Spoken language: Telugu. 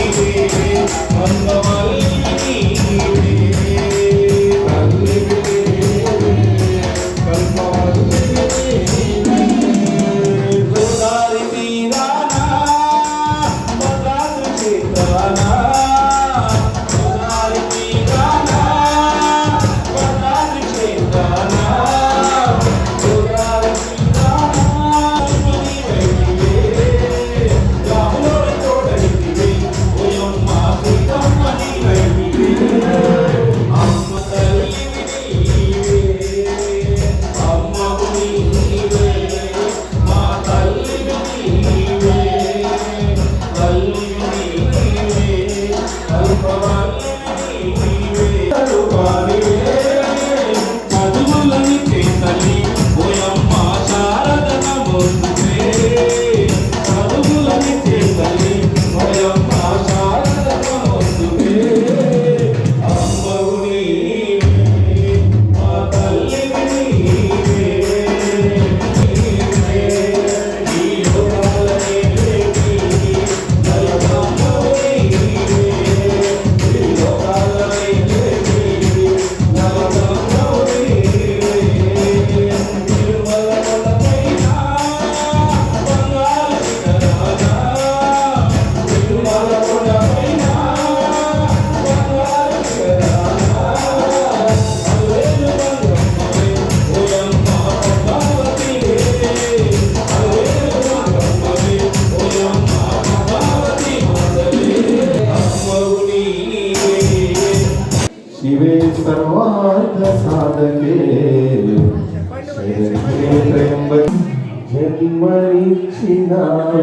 Amen. Vamos lá. జన్మనిచ్చినావే